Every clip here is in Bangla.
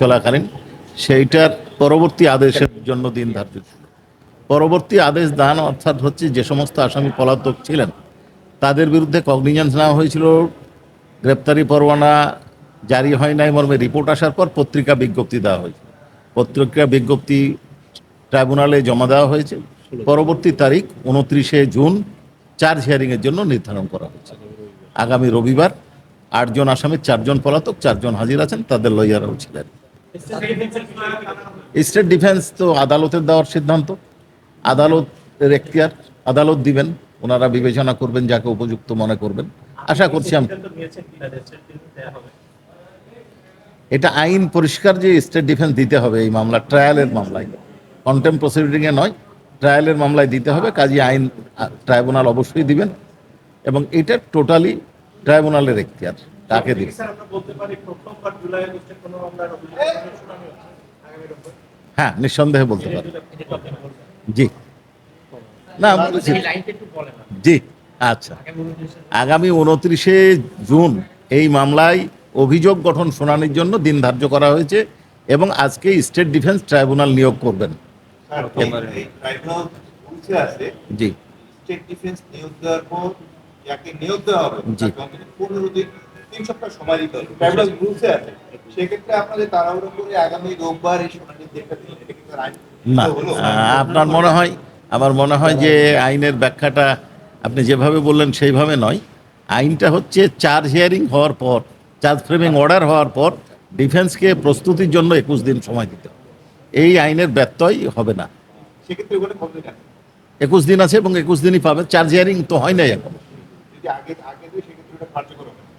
চলাকালীন, সেইটার পরবর্তী আদেশের জন্য দিন ধার্য ছিল। পরবর্তী আদেশ দান অর্থাৎ হচ্ছে যে সমস্ত আসামি পলাতক ছিলেন, তাদের বিরুদ্ধে কগনিজেন্স নেওয়া হয়েছিল। গ্রেপ্তারি পরোয়ানা জারি হয় নাই মর্মে রিপোর্ট আসার পর পত্রিকা বিজ্ঞপ্তি দেওয়া হয়েছে। পত্রিকা বিজ্ঞপ্তি ট্রাইব্যুনালে জমা দেওয়া হয়েছে। পরবর্তী তারিখ উনত্রিশে জুন চার্জ হিয়ারিংয়ের জন্য নির্ধারণ করা হয়েছে। আগামী রবিবার আটজন আসামির চারজন পলাতক, চারজন হাজির আছেন, তাদের লয়ারও ছিলেন। স্টেট ডিফেন্স তো আদালতের দেওয়ার সিদ্ধান্ত। আদালতের এখতিয়ার, আদালত দিবেন, ওনারা বিবেচনা করবেন, যাকে উপযুক্ত মনে করবেন। আশা করছি আমি এটা আইন পরিষ্কার যে স্টেট ডিফেন্স দিতে হবে, এই মামলা, ট্রায়ালের মামলায়। কন্টেম প্রসিডিংয়ে নয়, ট্রায়ালের মামলায় দিতে হবে, কাজে আইন ট্রাইব্যুনাল অবশ্যই দিবেন। এবং এটা টোটালি ট্রাইব্যুনালের এখতিয়ার। পারি হচ্ছে আগামী রোববার হ্যাঁ নিঃসন্দেহে বলতে বলছেন। জি। না জি। আচ্ছা। আগামী উনত্রিশে জুন। এই মামলায় অভিযোগ গঠন শুনানির জন্য দিন ধার্য করা হয়েছে এবং আজকে স্টেট ডিফেন্স ট্রাইব্যুনাল নিয়োগ করবেন। জি। স্টেট ডিফেন্স নিয়োগ দেওয়ার পর যাকে নিয়োগ দেওয়া হবে জি। তাকে অন্তত পনেরো দিন তিন সপ্তাহ সময় দিতে হবে। ট্রাইব্যুনাল রুলসে আছে। সেক্ষেত্রে আপনাদের তাড়াহুড়ো করে আগামী রোববার এই না আপনার মনে হয় আমার মনে হয় যে আইনের ব্যাখ্যাটা আপনি যেভাবে বললেন সেইভাবে নয়। আইনটা হচ্ছে চার্জ হিয়ারিং হওয়ার পর চার্জ ফ্রেমিং অর্ডার হওয়ার পর ডিফেন্সকে প্রস্তুতির জন্য একুশ দিন সময় দিতে হবে। এই আইনের ব্যত্যয় হবে না। একুশ দিন আছে এবং একুশ দিনই পাবে। চার্জ হিয়ারিং তো হয় নাই এখন। আগে আগে সেক্ষেত্রে কার্যকর হবে না।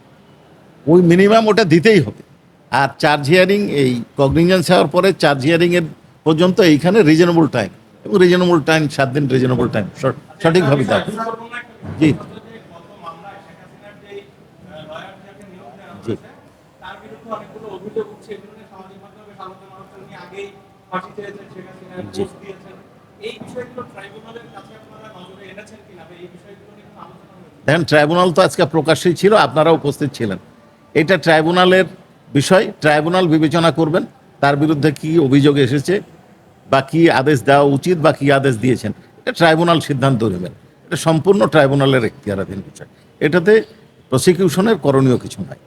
ওই মিনিমাম ওটা দিতেই হবে। আর চার্জ হিয়ারিং এই কগনিজেন্স হওয়ার পরে চার্জ হিয়ারিংয়ের পর্যন্ত এইখানে রিজনেবল টাইম এবং রিজনেবল টাইম সাত দিন রিজনেবল টাইম সঠিকভাবে হবে। জি। জি। জি। দেখেন ট্রাইব্যুনাল তো আজকে প্রকাশ্যই ছিল আপনারা উপস্থিত ছিলেন। এটা ট্রাইব্যুনালের বিষয়, ট্রাইব্যুনাল বিবেচনা করবেন, তার বিরুদ্ধে কি অভিযোগ এসেছে বা কি আদেশ দেওয়া উচিত বা কি আদেশ দিয়েছেন, এটা ট্রাইব্যুনাল সিদ্ধান্ত নেবেন। এটা সম্পূর্ণ ট্রাইব্যুনালের এখতিয়ারাধীন বিষয়। এটাতে প্রসিকিউশনের করণীয় কিছু নাই।